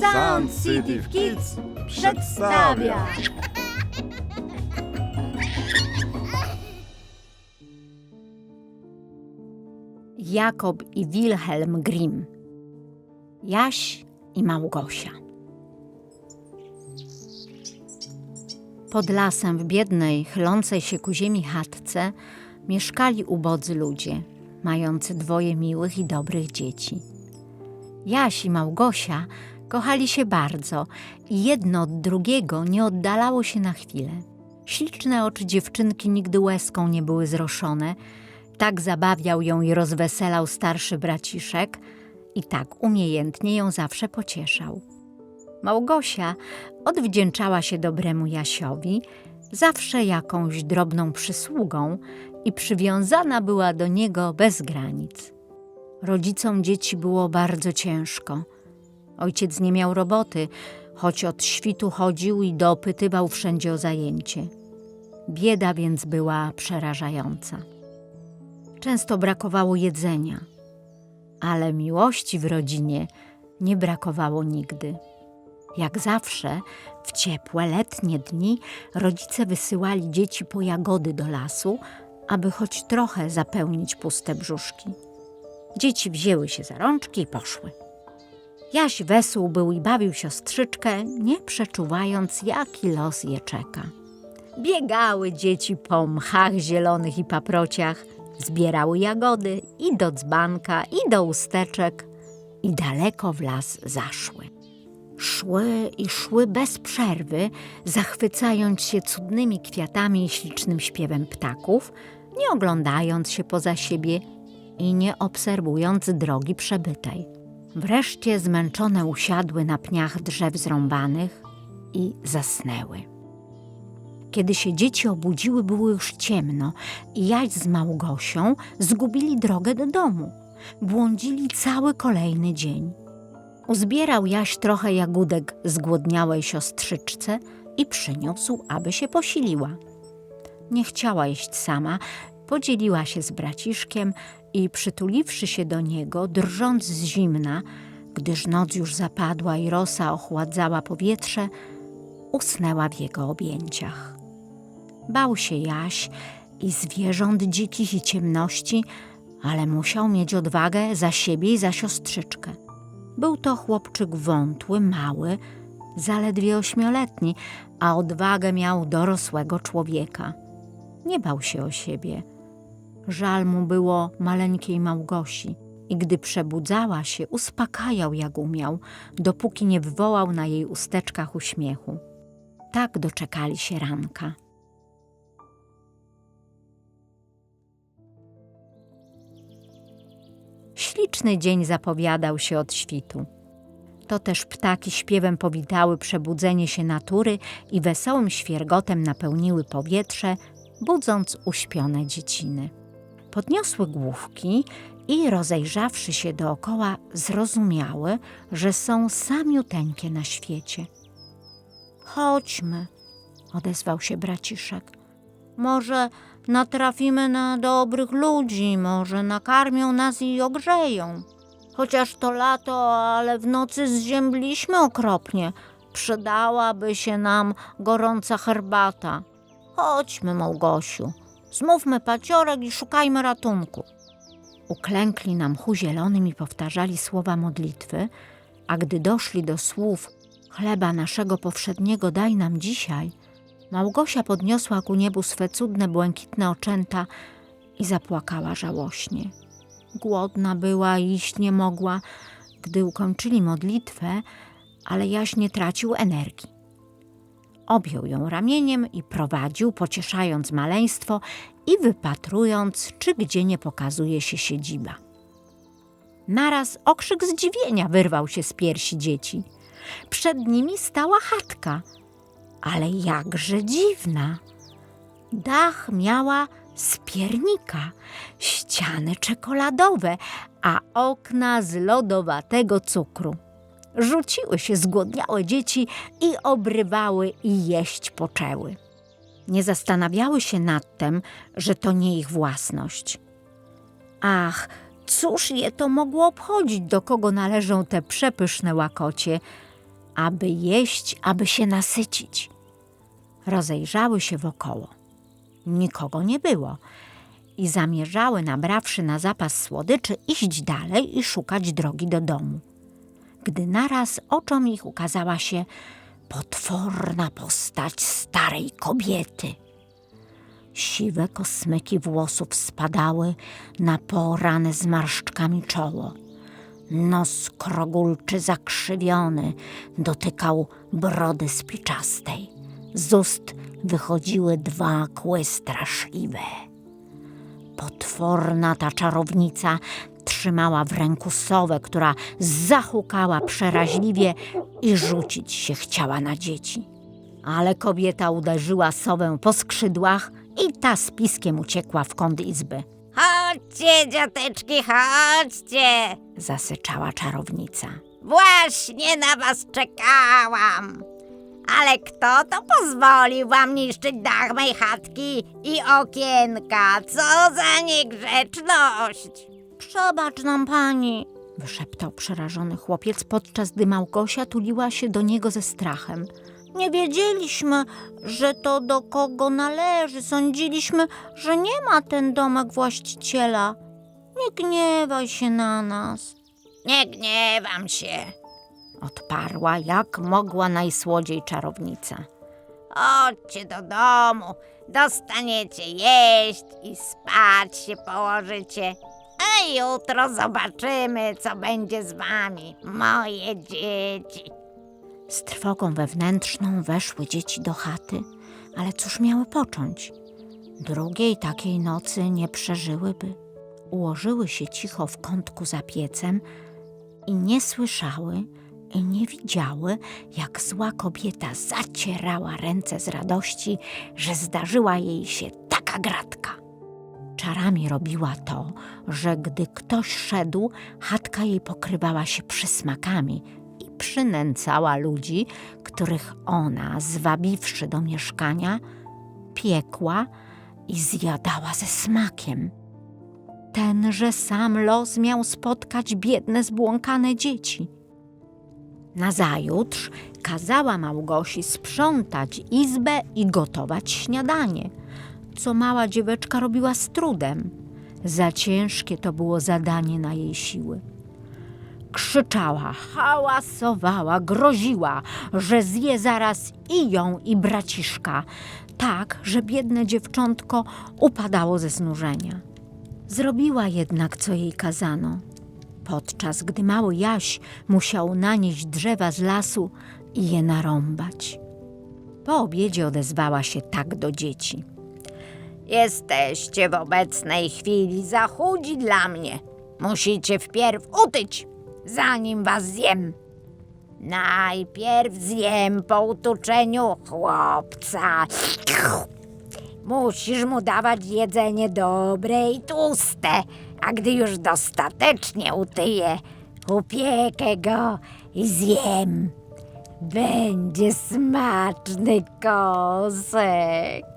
Sound City Kids przedstawia. Jakob i Wilhelm Grimm. Jaś i Małgosia. Pod lasem w biednej, chylącej się ku ziemi chatce mieszkali ubodzy ludzie, mający dwoje miłych i dobrych dzieci. Jaś i Małgosia kochali się bardzo i jedno od drugiego nie oddalało się na chwilę. Śliczne oczy dziewczynki nigdy łezką nie były zroszone, tak zabawiał ją i rozweselał starszy braciszek i tak umiejętnie ją zawsze pocieszał. Małgosia odwdzięczała się dobremu Jasiowi zawsze jakąś drobną przysługą i przywiązana była do niego bez granic. Rodzicom dzieci było bardzo ciężko. Ojciec nie miał roboty, choć od świtu chodził i dopytywał wszędzie o zajęcie. Bieda więc była przerażająca. Często brakowało jedzenia, ale miłości w rodzinie nie brakowało nigdy. Jak zawsze, w ciepłe letnie dni rodzice wysyłali dzieci po jagody do lasu, aby choć trochę zapełnić puste brzuszki. Dzieci wzięły się za rączki i poszły. Jaś wesół był i bawił siostrzyczkę, nie przeczuwając, jaki los je czeka. Biegały dzieci po mchach zielonych i paprociach, zbierały jagody i do dzbanka, i do usteczek, i daleko w las zaszły. Szły i szły bez przerwy, zachwycając się cudnymi kwiatami i ślicznym śpiewem ptaków, nie oglądając się poza siebie i nie obserwując drogi przebytej. Wreszcie zmęczone usiadły na pniach drzew zrąbanych i zasnęły. Kiedy się dzieci obudziły, było już ciemno i Jaś z Małgosią zgubili drogę do domu. Błądzili cały kolejny dzień. Uzbierał Jaś trochę jagódek zgłodniałej siostrzyczce i przyniósł, aby się posiliła. Nie chciała jeść sama, podzieliła się z braciszkiem i przytuliwszy się do niego, drżąc z zimna, gdyż noc już zapadła i rosa ochładzała powietrze, usnęła w jego objęciach. Bał się Jaś i zwierząt dzikich i ciemności, ale musiał mieć odwagę za siebie i za siostrzyczkę. Był to chłopczyk wątły, mały, zaledwie ośmioletni, a odwagę miał dorosłego człowieka. Nie bał się o siebie. Żal mu było maleńkiej Małgosi i gdy przebudzała się, uspokajał jak umiał, dopóki nie wywołał na jej usteczkach uśmiechu. Tak doczekali się ranka. Śliczny dzień zapowiadał się od świtu. To też ptaki śpiewem powitały przebudzenie się natury i wesołym świergotem napełniły powietrze, budząc uśpione dzieciny. Podniosły główki i rozejrzawszy się dookoła, zrozumiały, że są samiuteńkie na świecie. Chodźmy, odezwał się braciszek. Może natrafimy na dobrych ludzi, może nakarmią nas i ogrzeją. Chociaż to lato, ale w nocy zziębliśmy okropnie. Przydałaby się nam gorąca herbata. Chodźmy, Małgosiu, zmówmy paciorek i szukajmy ratunku. Uklękli na mchu zielonym i powtarzali słowa modlitwy, a gdy doszli do słów chleba naszego powszedniego daj nam dzisiaj, Małgosia podniosła ku niebu swe cudne, błękitne oczęta i zapłakała żałośnie. Głodna była i iść nie mogła, gdy ukończyli modlitwę, ale Jaś nie tracił energii. Objął ją ramieniem i prowadził, pocieszając maleństwo i wypatrując, czy gdzie nie pokazuje się siedziba. Naraz okrzyk zdziwienia wyrwał się z piersi dzieci. Przed nimi stała chatka, ale jakże dziwna. Dach miała z piernika, ściany czekoladowe, a okna z lodowatego cukru. Rzuciły się zgłodniałe dzieci i obrywały i jeść poczęły. Nie zastanawiały się nad tym, że to nie ich własność. Ach, cóż je to mogło obchodzić, do kogo należą te przepyszne łakocie? aby jeść, aby się nasycić. Rozejrzały się wokoło. Nikogo nie było i zamierzały, nabrawszy na zapas słodyczy, iść dalej i szukać drogi do domu. Gdy naraz oczom ich ukazała się potworna postać starej kobiety. Siwe kosmyki włosów spadały na porane zmarszczkami czoło. Nos krogulczy zakrzywiony dotykał brody spiczastej. Z ust wychodziły dwa kły straszliwe. Potworna ta czarownica trzymała w ręku sowę, która zahukała przeraźliwie i rzucić się chciała na dzieci. Ale kobieta uderzyła sowę po skrzydłach i ta z piskiem uciekła w kąt izby. Chodźcie, dzioteczki, chodźcie! Zasyczała czarownica. Właśnie na was czekałam. Ale kto to pozwolił wam niszczyć dach mej chatki i okienka? Co za niegrzeczność! Przebacz nam pani, wyszeptał przerażony chłopiec, podczas gdy Małgosia tuliła się do niego ze strachem. Nie wiedzieliśmy, że to do kogo należy. Sądziliśmy, że nie ma ten domek właściciela. Nie gniewaj się na nas, Nie gniewam się. odparła jak mogła najsłodziej czarownica. Chodźcie do domu, dostaniecie jeść i spać się położycie. Jutro zobaczymy, co będzie z wami, moje dzieci. Z trwogą wewnętrzną weszły dzieci do chaty, ale cóż miały począć? Drugiej takiej nocy nie przeżyłyby. Ułożyły się cicho w kątku za piecem i nie słyszały i nie widziały, jak zła kobieta zacierała ręce z radości, że zdarzyła jej się taka gratka. Czarami robiła to, że gdy ktoś szedł, chatka jej pokrywała się przysmakami i przynęcała ludzi, których ona, zwabiwszy do mieszkania, piekła i zjadała ze smakiem. Tenże sam los miał spotkać biedne, zbłąkane dzieci. Nazajutrz kazała Małgosi sprzątać izbę i gotować śniadanie, co mała dzieweczka robiła z trudem. Za ciężkie to było zadanie na jej siły. Krzyczała, hałasowała, groziła, że zje zaraz i ją, i braciszka, tak, że biedne dziewczątko upadało ze znużenia. Zrobiła jednak, co jej kazano, podczas gdy mały Jaś musiał nanieść drzewa z lasu i je narąbać. Po obiedzie odezwała się tak do dzieci. Jesteście w obecnej chwili za chudzi dla mnie. Musicie wpierw utyć, zanim was zjem. Najpierw zjem po utuczeniu chłopca. Musisz mu dawać jedzenie dobre i tłuste, a gdy już dostatecznie utyje, upiekę go i zjem. Będzie smaczny kosek.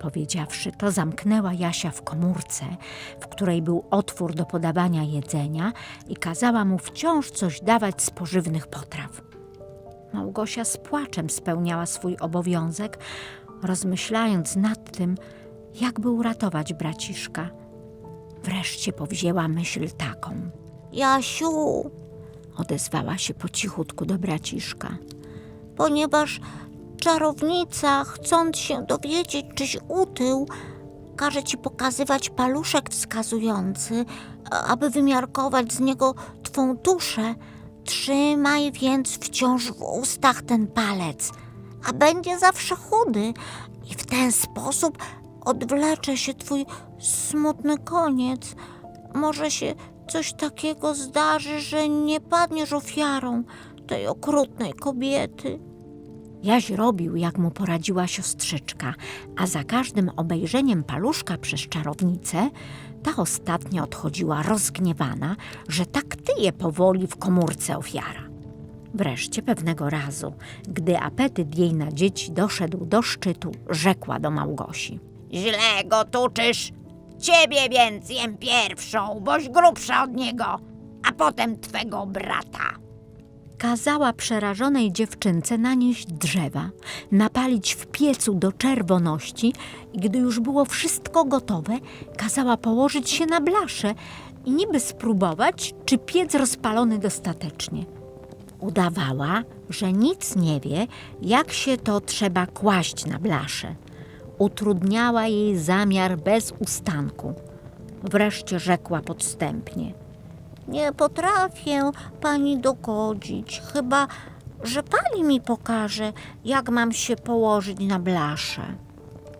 Powiedziawszy to, zamknęła Jasia w komórce, w której był otwór do podawania jedzenia i kazała mu wciąż coś dawać z pożywnych potraw. Małgosia z płaczem spełniała swój obowiązek, rozmyślając nad tym, jakby uratować braciszka. Wreszcie powzięła myśl taką. Jasiu, odezwała się po cichutku do braciszka, ponieważ czarownica, chcąc się dowiedzieć, czyś utył, każe ci pokazywać paluszek wskazujący, aby wymiarkować z niego twą duszę. Trzymaj więc wciąż w ustach ten palec, a będzie zawsze chudy i w ten sposób odwlecze się twój smutny koniec. Może się coś takiego zdarzy, że nie padniesz ofiarą tej okrutnej kobiety. Jaś robił, jak mu poradziła siostrzyczka, a za każdym obejrzeniem paluszka przez czarownicę, ta ostatnia odchodziła rozgniewana, że tak tyje powoli w komórce ofiara. Wreszcie pewnego razu, gdy apetyt jej na dzieci doszedł do szczytu, rzekła do Małgosi. Źle go tuczysz. Ciebie więc jem pierwszą, boś grubsza od niego, a potem twego brata. Kazała przerażonej dziewczynce nanieść drzewa, napalić w piecu do czerwoności i gdy już było wszystko gotowe, kazała położyć się na blaszę i niby spróbować, czy piec rozpalony dostatecznie. Udawała, że nic nie wie, jak się to trzeba kłaść na blaszę. Utrudniała jej zamiar bez ustanku. Wreszcie rzekła podstępnie – nie potrafię pani dogodzić, chyba że pani mi pokaże, jak mam się położyć na blaszę.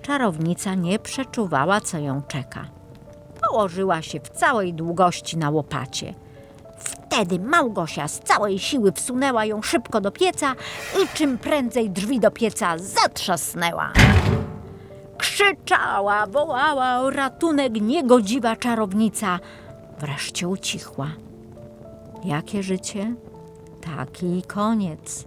Czarownica nie przeczuwała, co ją czeka. Położyła się w całej długości na łopacie. Wtedy Małgosia z całej siły wsunęła ją szybko do pieca i czym prędzej drzwi do pieca zatrzasnęła. Krzyczała, wołała o ratunek niegodziwa czarownica. Wreszcie ucichła. Jakie życie? Taki koniec.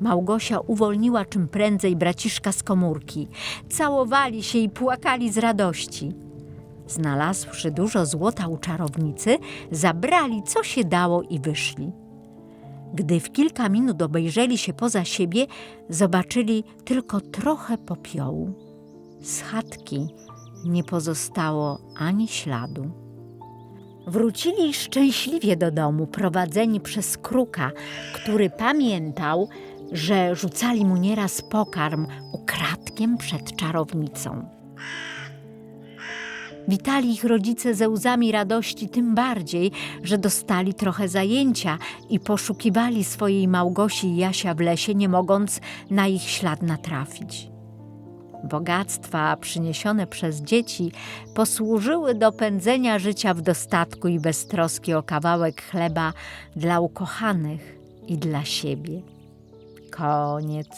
Małgosia uwolniła czym prędzej braciszka z komórki. Całowali się i płakali z radości. Znalazłszy dużo złota u czarownicy, zabrali co się dało i wyszli. Gdy w kilka minut obejrzeli się poza siebie, zobaczyli tylko trochę popiołu. Z chatki nie pozostało ani śladu. Wrócili szczęśliwie do domu, prowadzeni przez kruka, który pamiętał, że rzucali mu nieraz pokarm ukradkiem przed czarownicą. Witali ich rodzice ze łzami radości tym bardziej, że dostali trochę zajęcia i poszukiwali swojej Małgosi i Jasia w lesie, nie mogąc na ich ślad natrafić. Bogactwa przyniesione przez dzieci posłużyły do pędzenia życia w dostatku i beztroski o kawałek chleba dla ukochanych i dla siebie. Koniec.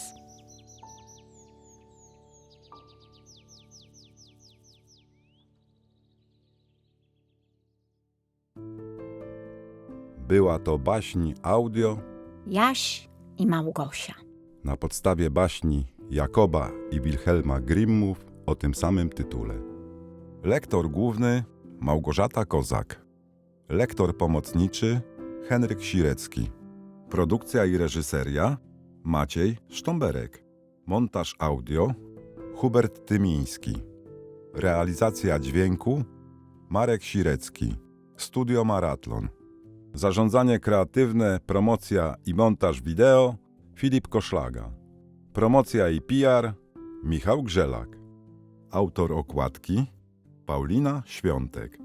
Była to baśń audio Jaś i Małgosia. na podstawie baśni Jakoba i Wilhelma Grimmów o tym samym tytule. Lektor główny Małgorzata Kozak. Lektor pomocniczy Henryk Sirecki. Produkcja i reżyseria Maciej Sztomberek. Montaż audio Hubert Tymiński. Realizacja dźwięku Marek Sirecki. Studio Maratlon. Zarządzanie kreatywne, promocja i montaż wideo Filip Koszlaga. Promocja i PR Michał Grzelak. Autor okładki Paulina Świątek.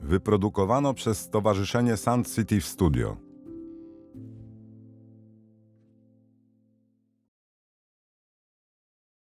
Wyprodukowano przez Stowarzyszenie Sun City Studio.